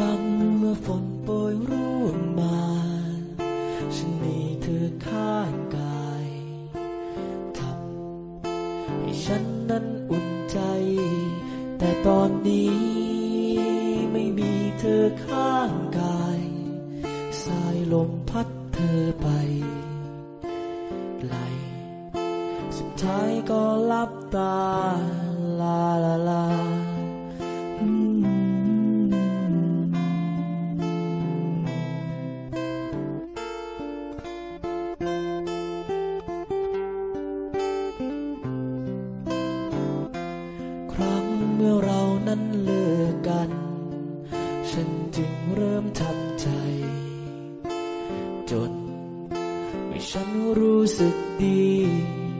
ร่วงมา ฉันมีเธอข้างกายทำให้ฉันนั้นอุ่นใจ แต่ตอนนี้ไม่มีเธอข้างกายสายลมพัดเธอไปไกลสุดท้ายก็ลับตา นั้นเลิกกัน ฉันจึงเริ่มทำใจ จนไม่ฉันรู้สึกดี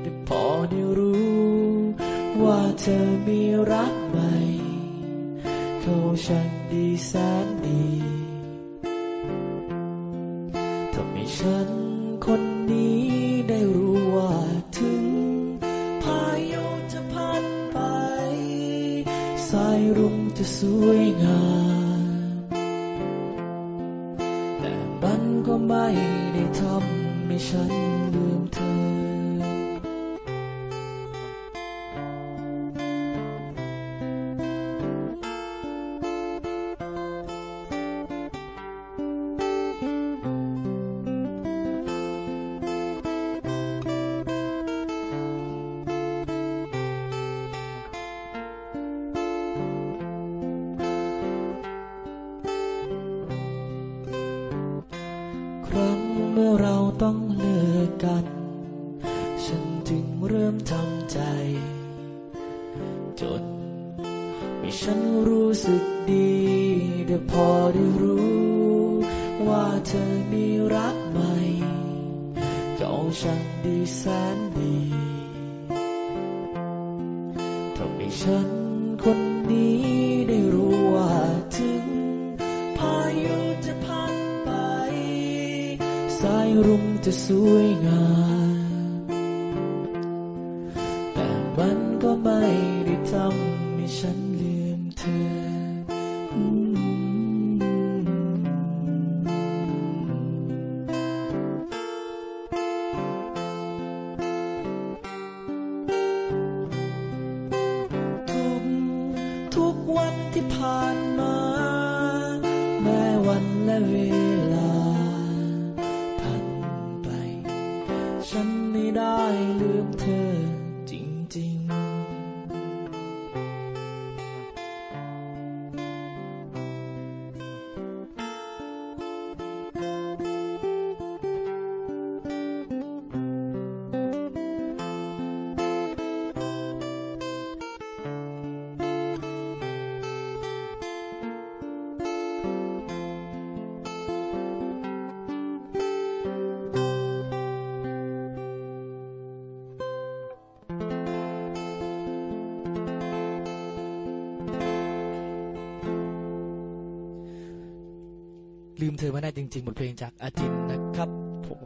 แต่พอได้รู้ ว่าเธอมีรักใหม่ เขาช่างดีแสนดีทำให้ฉันคนนี้ได้รู้ว่าถึง สายรุ้งจะสวยงามแต่มันก็ไม่ได้ทำให้ฉันลืมเธอ ต้องเลิกกัน ฉันจึงเริ่มทำใจ จนไม่ฉันรู้สึกดีแต่พอได้รู้ ว่าเธอมีรักใหม่เขาช่างดีแสนดีทำให้ฉันคนนี้ได้รู้ว่าถึงพ สายรุ้งจะสวยงาม แต่มันก็ไม่ได้ทำให้ฉันลืมเธอ ทุกทุกวันที่ผ่านมา แม้วันและเวลา ฉันไม่ได้ลืมเธอ ลืมเธอไม่ได้จริงๆบทเพลงจากอาจินนะครับ